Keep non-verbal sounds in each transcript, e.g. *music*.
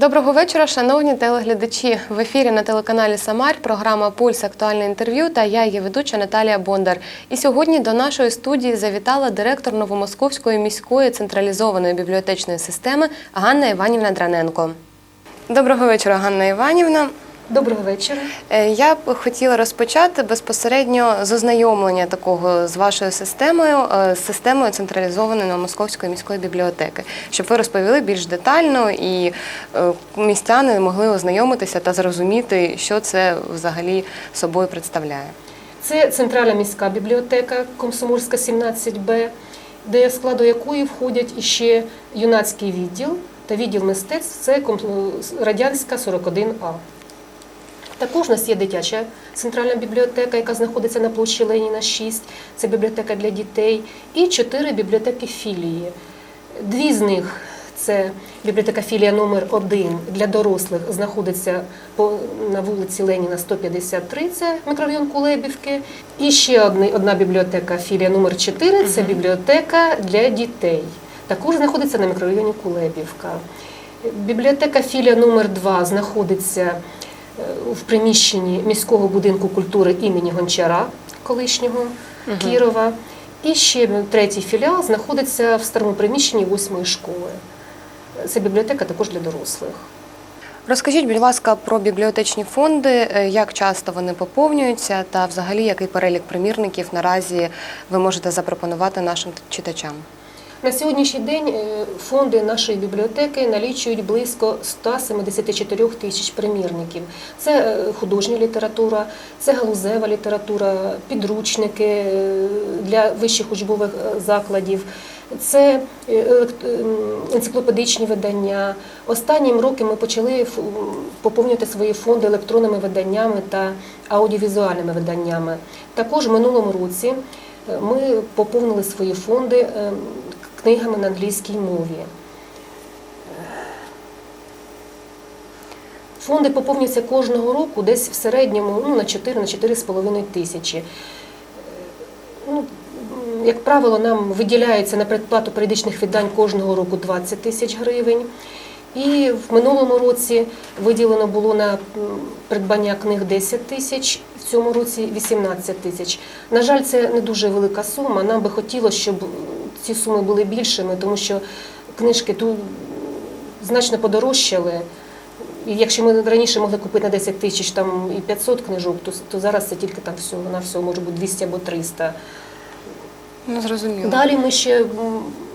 Доброго вечора, шановні телеглядачі. В ефірі на телеканалі Самар програма Пульс актуальне інтерв'ю та я, її ведуча Наталія Бондар. І сьогодні до нашої студії завітала директор Новомосковської міської централізованої бібліотечної системи Ганна Іванівна Драненко. Доброго вечора, Ганна Іванівна. Доброго вечора. Е, Я б хотіла розпочати безпосередньо з ознайомлення такого з вашою системою, е, з системою централізованої Новомосковської міської бібліотеки, щоб ви розповіли більш детально і е, містяни могли ознайомитися та зрозуміти, що це взагалі собою представляє. Це центральна міська бібліотека Комсомольська 17Б, до складу якої входять іще юнацький відділ та відділ мистецтв. Це радянська 41А. Також у нас є дитяча центральна бібліотека, яка знаходиться на площі Леніна 6. Це бібліотека для дітей, і чотири бібліотеки філії. Дві з них це бібліотека філія номер 1 для дорослих, знаходиться на вулиці Леніна 153, це мікрорайон Кулебівки. І ще одна, бібліотека філія номер 4 це бібліотека для дітей. Також знаходиться на мікрорайоні Кулебівка. Бібліотека філія номер 2 знаходиться в приміщенні міського будинку культури імені Гончара, колишнього Кірова. І ще третій філіал знаходиться в старому приміщенні восьмої школи. Це бібліотека також для дорослих. Розкажіть, будь ласка, про бібліотечні фонди, е, як часто вони поповнюються, та взагалі який перелік примірників наразі ви можете запропонувати нашим читачам. На сьогоднішній день е, фонди нашої бібліотеки налічують близько 174 тисяч примірників. Це е, художня література, це галузева література, підручники е, для вищих учбових закладів. Це ем, енциклопедичні видання. Останнім роком ми почали поповнювати свої фонди електронними виданнями та аудіовізуальними виданнями. Також в минулому році ми поповнили свої фонди е, книгами на англійській мові. Фонди поповнюються кожного року десь в середньому ну, на 4 на 4,5 тисячі. Ну, як правило, нам виділяється на предплату періодичних видань кожного року 20 тисяч гривень. І в минулому році виділено було на придбання книг 10 тисяч, в цьому році 18 тисяч. На жаль, це не дуже велика сума. Нам би хотілося, щоб ці суми були більшими, тому що книжки тут значно подорожчали. І якщо ми раніше могли купити на 10 тисяч там і 500 книжок, то, то зараз це тільки там всього на всього може бути 200 або 300. Ну, зрозуміло. Далі ми ще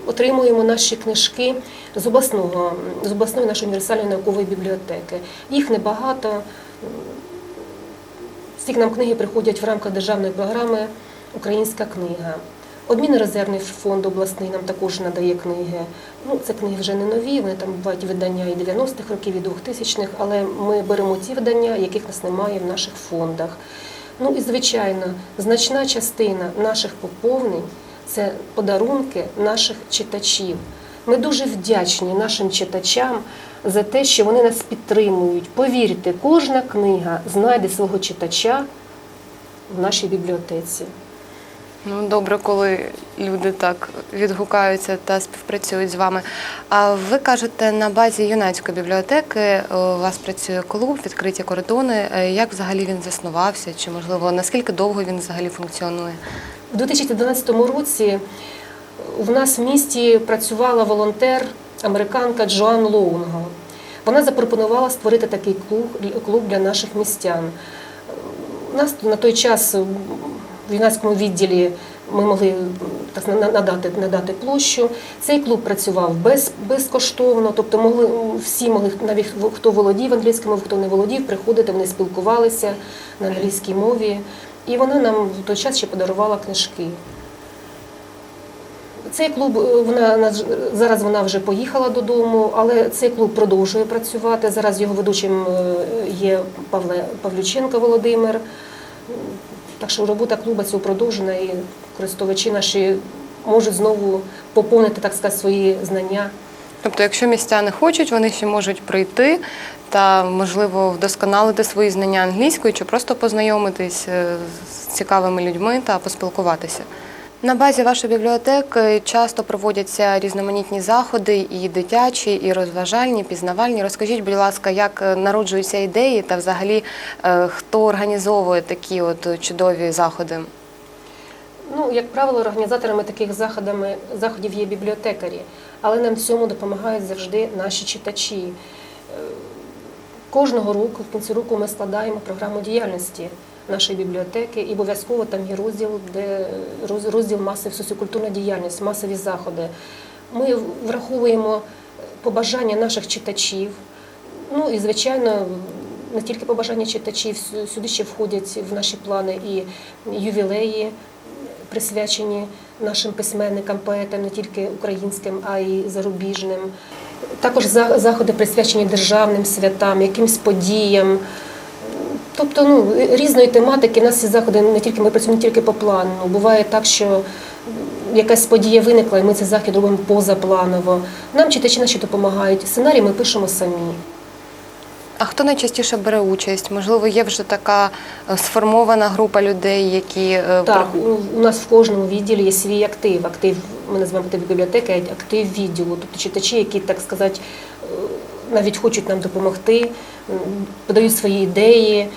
отримуємо наші книжки з обласного з обласної нашої універсальної наукової бібліотеки. Їх небагато. М, Стільки нам книги приходять в рамках державної програми Українська книга. Обмінний резервний фонд обласний нам також надає книги. Ну, це книги вже не нові, вони там бувають видання і 90-х років, і 2000-х, але ми беремо ті видання, яких нас немає в наших фондах. Ну і звичайно, значна частина наших поповнень це подарунки наших читачів. Ми дуже вдячні нашим читачам за те, що вони нас підтримують. Повірте, кожна книга знайде свого читача в нашій бібліотеці. Ну, добре, коли люди так відгукаються та співпрацюють з вами. А ви кажете, на базі юнацької бібліотеки е, у вас працює клуб, відкриті кордони. Е, Як взагалі він заснувався? Чи можливо наскільки довго він взагалі функціонує? У 2012 році в нас в місті працювала волонтер, американка Джоан Лоунго. Вона запропонувала створити такий клуб, клуб для наших містян. У нас на той час в юнацькому відділі ми могли так, надати, надати площу. Цей клуб працював без, безкоштовно, тобто могли, всі могли, навіть хто володів англійською мовою, хто не володів, приходити, вони спілкувалися на англійській мові. І вона нам в той час ще подарувала книжки. Цей клуб е, вона зараз вона вже поїхала додому, але цей клуб продовжує працювати. Зараз його ведучим е, є Павле Павлюченко Володимир. Так що робота клуба цього продовжена і користувачі наші можуть знову поповнити так сказати, свої знання. Тобто, якщо містяни хочуть, вони ще можуть прийти та, можливо, вдосконалити свої знання англійської чи просто познайомитись е, з цікавими людьми та поспілкуватися. На базі вашої бібліотеки часто проводяться різноманітні заходи, і дитячі, і розважальні, і пізнавальні. Розкажіть, будь ласка, як е, народжуються ідеї та взагалі е, хто організовує такі от чудові заходи? Ну, як правило, організаторами таких заходами, заходів є бібліотекарі, але нам в цьому допомагають завжди наші читачі. Е, Кожного року, в кінці року, ми складаємо програму діяльності нашої бібліотеки, і обов'язково там є розділ, де роз- розділ масові соціокультурна діяльність, масові заходи. Ми враховуємо побажання наших читачів. Ну і звичайно, не тільки побажання читачів, сюди ще входять в наші плани і ювілеї, присвячені нашим письменникам, поетам, не тільки українським, а й зарубіжним. Також заходи присвячені державним святам, якимсь подіям. Тобто ну, різної тематики. У нас ці заходи не тільки ми працюємо не тільки по плану. Буває так, що якась подія виникла, і ми цей захід робимо позапланово. Нам читачі наші допомагають. Сценарій ми пишемо самі. А хто найчастіше бере участь? Можливо, є вже така е, сформована група людей, які е, Так, ну, у нас в кожному відділі є свій актив. Актив, ми називаємо актив бібліотеки, актив відділу. Тобто читачі, які, так сказати, е, навіть хочуть нам допомогти, подають свої ідеї.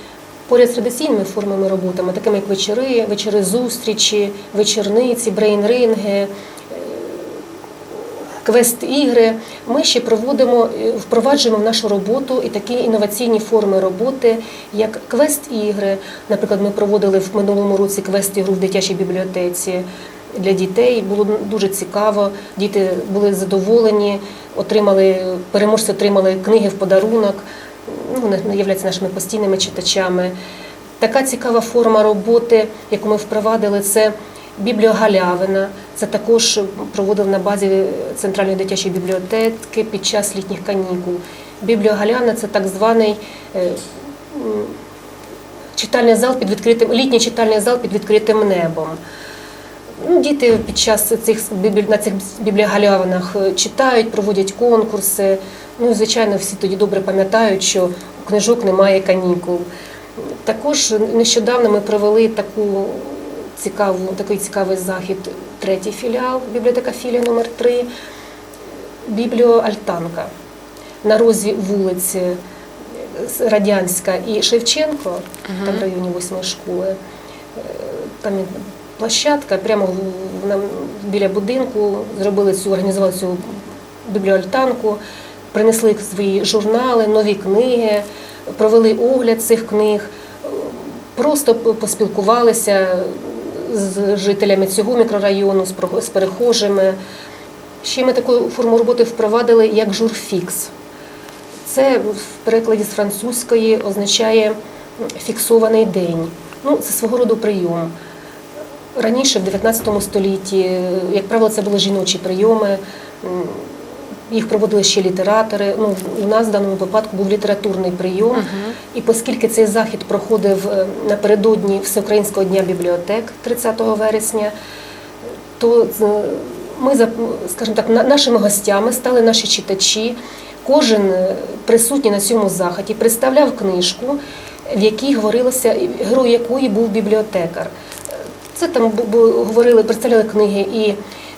Поряд з традиційними формами роботами, такими як вечори, вечори зустрічі, вечорниці, брейн-ринги, квест-ігри. Ми ще проводимо, е, впроваджуємо в нашу роботу і такі інноваційні форми роботи, як квест-ігри. Наприклад, ми проводили в минулому році квест-ігру в дитячій бібліотеці для дітей. Було дуже цікаво. Діти були задоволені, отримали переможці отримали книги в подарунок. Ну, являються нашими постійними читачами. Така цікава форма роботи, яку ми впровадили, це бібліогалявина. Це також проводив на базі центральної дитячої бібліотеки під час літніх канікул. Бібліогалявина це так званий е, читальний зал під відкритим літній читальний зал під відкритим небом. Ну, Діти під час цих на цих бібліогалявинах е, читають, проводять конкурси. Ну і звичайно, всі тоді добре пам'ятають, що у книжок немає канікул. Також нещодавно ми провели таку цікаву, такий цікавий захід, третій філіал, бібліотека філія номер 3 бібліоальтанка на розі вулиці Радянська і Шевченко, там в районі восьмої школи. Е, Там площадка, прямо біля будинку зробили цю, організували цю бібліоальтанку, принесли свої журнали, нові книги, провели огляд цих книг, просто поспілкувалися з жителями цього мікрорайону, з перехожими. Ще ми таку форму роботи впровадили як журфікс. Це в перекладі з французької означає фіксований день. Ну, це свого роду прийом. Раніше, в 19 столітті, як правило, це були жіночі прийоми. Їх проводили ще літератори. Ну, у нас в даному випадку був літературний прийом. І оскільки цей захід проходив е, напередодні Всеукраїнського дня бібліотек 30 вересня, то е, ми, скажімо так, нашими гостями стали наші читачі. Кожен е, присутній на цьому заході представляв книжку, в якій говорилося, герой якої був бібліотекар. Це там говорили, представляли книги і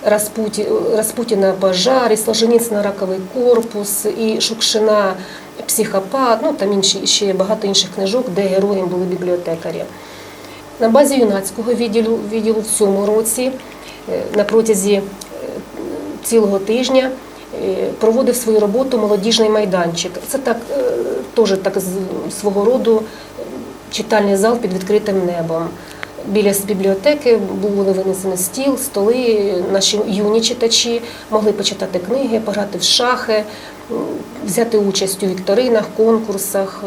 Распуті, Распутіна Бажар, і Солженіцина Раковий корпус, і Шукшина Психопат, ну там інші ще багато інших книжок, де героєм були бібліотекарі. На базі юнацького відділу, відділу в цьому році е, на протязі е, цілого тижня е, проводив свою роботу молодіжний майданчик. Це так теж так свого роду читальний зал під відкритим небом. Біля бібліотеки були винесені стіл, столи. Наші юні читачі могли почитати книги, пограти в шахи, взяти участь у вікторинах, конкурсах.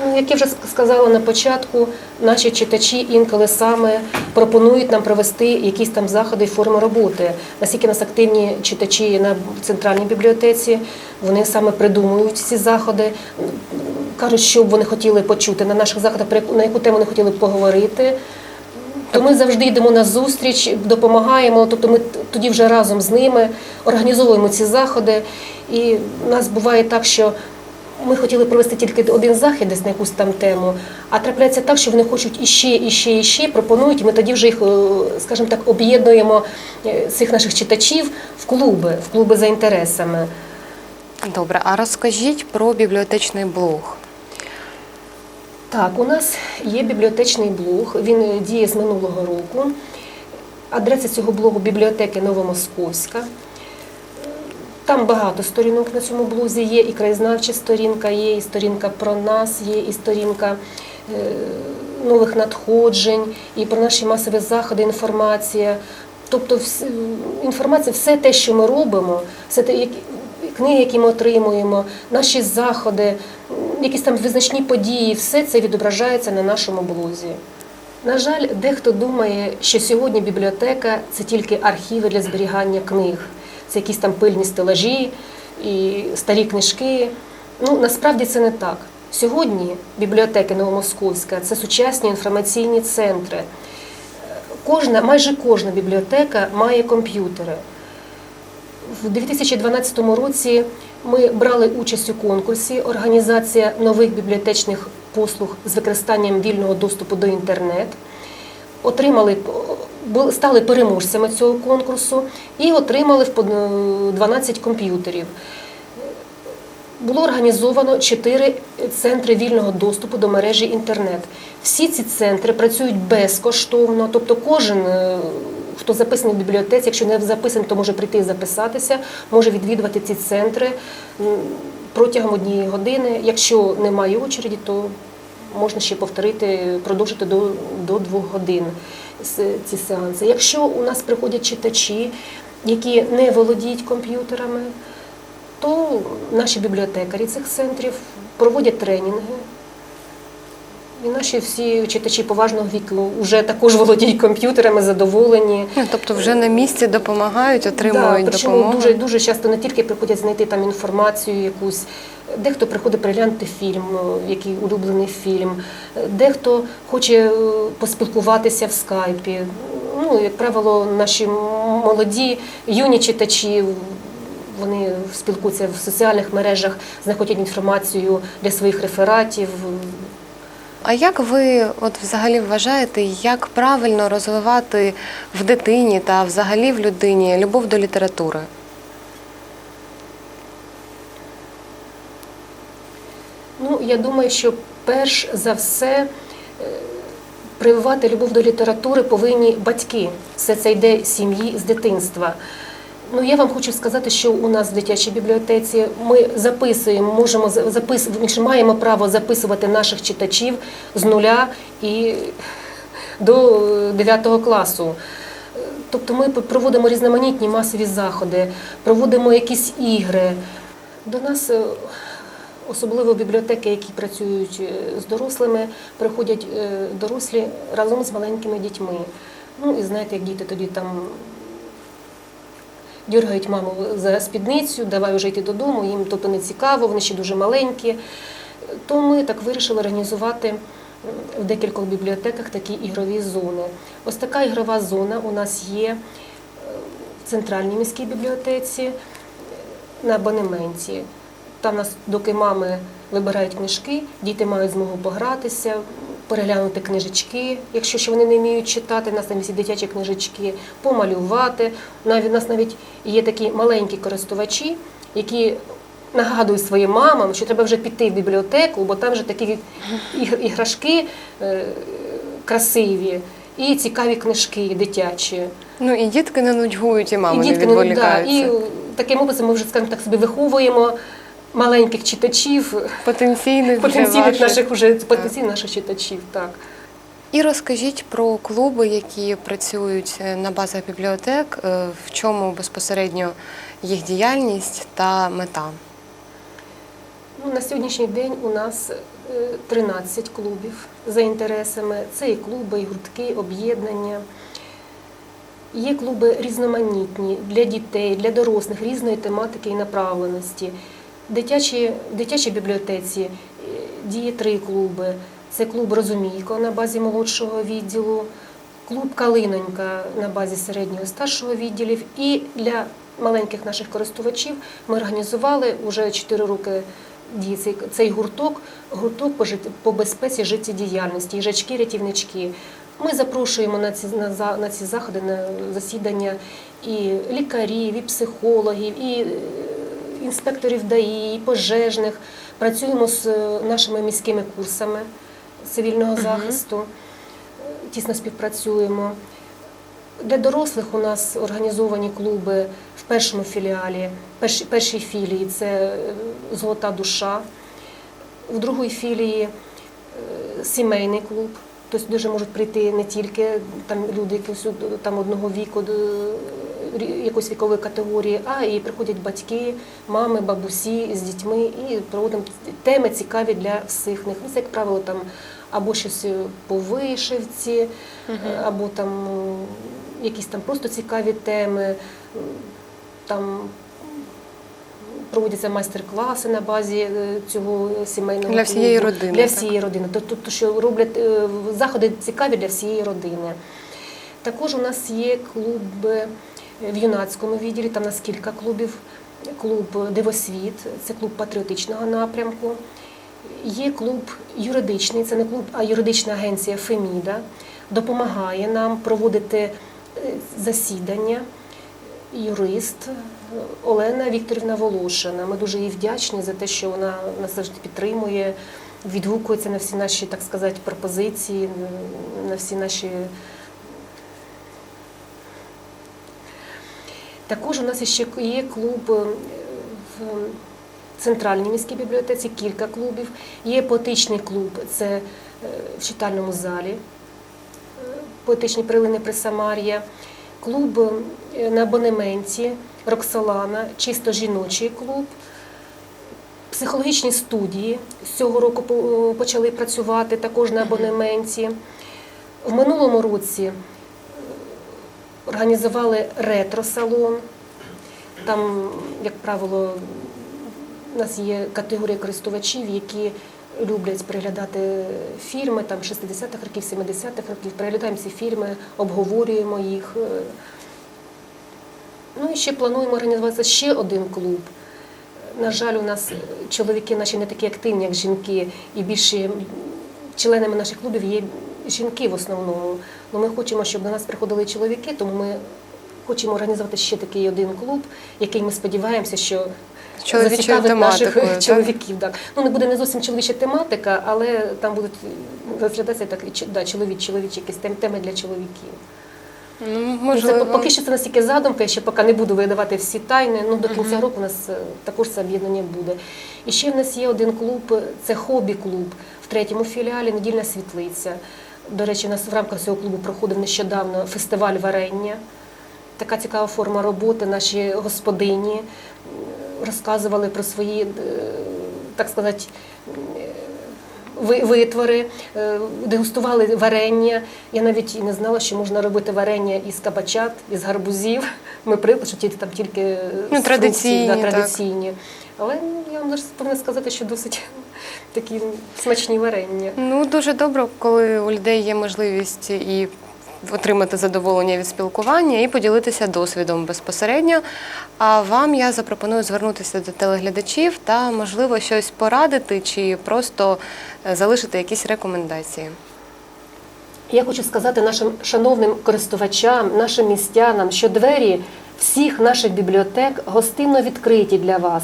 Ну, Як я вже сказала на початку, наші читачі інколи саме пропонують нам провести якісь там заходи і форми роботи. Наскільки нас активні читачі на центральній бібліотеці, вони саме придумують ці заходи, кажуть, що б вони хотіли почути на наших заходах, на яку тему вони хотіли б поговорити. То ми завжди йдемо на зустріч, допомагаємо. Тобто ми тоді вже разом з ними організовуємо ці заходи. І в нас буває так, що ми хотіли провести тільки один захід десь на якусь там тему, а трапляється так, що вони хочуть іще, іще, іще, пропонують, і ми тоді вже їх, е, скажімо так, об'єднуємо е, цих наших читачів в клуби, в клуби за інтересами. Добре, а розкажіть про бібліотечний блог. Так, у нас є бібліотечний блог, він е, діє з минулого року. Адреса цього блогу бібліотеки Новомосковська. Там багато сторінок на цьому блозі є, і краєзнавча сторінка є, і сторінка про нас є, і сторінка е, нових надходжень, і про наші масові заходи, інформація. Тобто інформація, все те, що ми робимо, все те, книги, які ми отримуємо, наші заходи, якісь там визначні події, все це відображається на нашому блозі. На жаль, дехто думає, що сьогодні бібліотека це тільки архіви для зберігання книг, це якісь там пильні стелажі і старі книжки. Ну насправді це не так. Сьогодні бібліотеки Новомосковська це сучасні інформаційні центри. Кожна, майже кожна бібліотека має комп'ютери. В 2012 році ми брали участь у конкурсі Організація нових бібліотечних послуг з використанням вільного доступу до інтернет. Отримали, стали переможцями цього конкурсу і отримали в 12 комп'ютерів. Було організовано чотири центри вільного доступу до мережі інтернет. Всі ці центри працюють безкоштовно, тобто кожен, е, хто записаний в бібліотеці, якщо не записаний, то може прийти і записатися, може відвідувати ці центри протягом однієї години. Якщо немає очереді, то можна ще повторити, продовжити до, до двох годин ці сеанси. Якщо у нас приходять читачі, які не володіють комп'ютерами, то наші бібліотекарі цих центрів проводять тренінги. І наші всі читачі поважного віку вже також володіють комп'ютерами, задоволені. Ну, тобто вже на місці допомагають, отримують да, причому допомогу. дуже дуже часто не тільки приходять знайти там інформацію якусь. Дехто приходить переглянути фільм, е, який улюблений фільм, дехто хоче е, поспілкуватися в скайпі. Ну, як правило, наші молоді, юні читачі. Вони спілкуються в соціальних мережах, знаходять інформацію для своїх рефератів. А як ви от взагалі вважаєте, як правильно розвивати в дитині та взагалі в людині любов до літератури? Ну, я думаю, що перш за все е, прививати любов до літератури повинні батьки. Все це йде сім'ї, з дитинства. Ну, я вам хочу сказати, що у нас в дитячій бібліотеці ми записуємо, можемо за- запис... верніше, маємо право записувати наших читачів з нуля і до 9 класу. Тобто ми проводимо різноманітні масові заходи, проводимо якісь ігри. До нас, е, особливо бібліотеки, які працюють е, з дорослими, приходять е, дорослі разом з маленькими дітьми. Ну і знаєте, як діти тоді там дергають маму за спідницю, давай вже йти додому, їм тобто не цікаво, вони ще дуже маленькі. То ми так вирішили організувати в декількох бібліотеках такі ігрові зони. Ось така ігрова зона у нас є е, в центральній міській бібліотеці е, на абонементі. Там нас, доки мами вибирають книжки, діти мають змогу погратися, переглянути книжечки, якщо ще вони не вміють читати, у нас там є дитячі книжечки, помалювати. Навіть у нас навіть є такі маленькі користувачі, які нагадують своїм мамам, що треба вже піти в бібліотеку, бо там вже такі іг- іграшки е, красиві і цікаві книжки дитячі. Ну і дітки не нудьгують, і мами і не дітки ну, да, і таким образом ми вже скажімо так собі виховуємо маленьких читачів, Потенційних, потенційних ваших. наших уже потенційних наших читачів. Так. І розкажіть про клуби, які працюють е, на базах бібліотек, е, в чому безпосередньо їх діяльність та мета. Ну, на сьогоднішній день у нас е, 13 клубів за інтересами. Це і клуби, і гуртки, об'єднання. Є клуби різноманітні для дітей, для дорослих, різної тематики і направленості. Дитячі, в дитячій бібліотеці е, діє три клуби. Це клуб Розумійко на базі молодшого відділу, клуб Калинонька на базі середнього старшого відділів. І для маленьких наших користувачів ми організували вже 4 роки діє цей, цей гурток, гурток по, жит- по безпеці життєдіяльності, їжачки, рятівнички. Ми запрошуємо на ці, на, за- на ці заходи, на засідання і лікарів, і психологів, і е, інспекторів ДАІ, і пожежних. Працюємо з е, нашими міськими курсами цивільного захисту, е, тісно співпрацюємо. Для дорослих у нас організовані клуби в першому філіалі, першій, першій філії це е, Золота душа, в другій філії сімейний клуб. Тобто дуже можуть прийти не тільки там люди од- там одного віку, якоїсь вікової категорії, а і приходять батьки, мами, бабусі з дітьми і проводимо теми цікаві для всіх них. Ну, Це, як правило, там або щось по вишивці, або там якісь там просто цікаві теми. Там проводяться майстер-класи на базі е, цього сімейного Для всієї клубу. родини, Для так? всієї родини. Тобто, що роблять е, заходи цікаві для всієї родини. Також у нас є клуби в юнацькому відділі, там у нас кілька клубів. Клуб Дивосвіт, це клуб патріотичного напрямку. Є клуб юридичний, це не клуб, а юридична агенція Феміда. Допомагає нам проводити е, засідання. Юрист Олена Вікторівна Волошина. Ми дуже їй вдячні за те, що вона нас завжди підтримує, відгукується на всі наші, так сказати, пропозиції, на всі наші. Також у нас ще є клуб е, в центральній міській бібліотеці, кілька клубів. Є поетичний клуб, це е, в читальному залі, е, поетичні прилини при Самарія. Клуб на абонементі Роксолана, чисто жіночий клуб. Психологічні студії з цього року почали працювати також на абонементі. В минулому році організували ретро-салон. Там, як правило, у нас є категорія користувачів, які люблять переглядати фільми там 60-х років, 70-х років. Переглядаємо ці фільми, обговорюємо їх. Ну і ще плануємо організувати ще один клуб. На жаль, у нас чоловіки наші не такі активні, як жінки, і більше членами наших клубів є жінки в основному. Ну, ми хочемо, щоб до нас приходили чоловіки, тому ми хочемо організувати ще такий один клуб, який ми сподіваємося, що зацікавить наших *laughs* так? чоловіків. Так. Ну не буде не зовсім чоловіча тематика, але там будуть розглядатися так, да, чоловік, чоловічі якісь теми для чоловіків. Ну, Ну, можливо, Це поки що це настільки задумка, я ще поки не буду видавати всі тайни. Ну до кінця року у нас е, також це об'єднання буде. І ще в нас є один клуб, це хобі-клуб в третьому філіалі Недільна світлиця. До речі, у нас в рамках цього клубу проходив нещодавно фестиваль варення. Така цікава форма роботи. Наші господині розказували про свої, е, так сказати, е, витвори, е, дегустували варення. Я навіть і не знала, що можна робити варення із кабачат, із гарбузів. Ми привикли, що тільки там тільки е, Ну, традиційні, да, так. традиційні. Але я вам повинна сказати, що досить такі смачні варення. Ну, дуже добре, коли у людей є можливість і отримати задоволення від спілкування і поділитися досвідом безпосередньо. А вам я запропоную звернутися до телеглядачів та, можливо, щось порадити чи просто е, залишити якісь рекомендації. Я хочу сказати нашим шановним користувачам, нашим містянам, що двері всіх наших бібліотек гостинно відкриті для вас.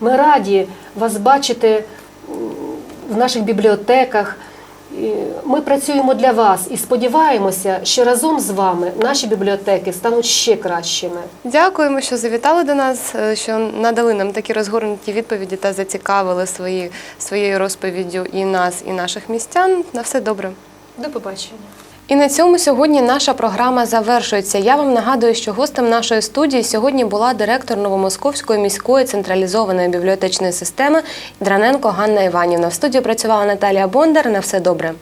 Ми раді вас бачити в наших бібліотеках. Ми працюємо для вас і сподіваємося, що разом з вами наші бібліотеки стануть ще кращими. Дякуємо, що завітали до нас, е, що надали нам такі розгорнуті відповіді та зацікавили свої, своєю розповіддю і нас, і наших містян. На все добре. До побачення. І на цьому сьогодні наша програма завершується. Я вам нагадую, що гостем нашої студії сьогодні була директор Новомосковської міської централізованої бібліотечної системи Драненко Ганна Іванівна. В студії працювала Наталія Бондар. На все добре.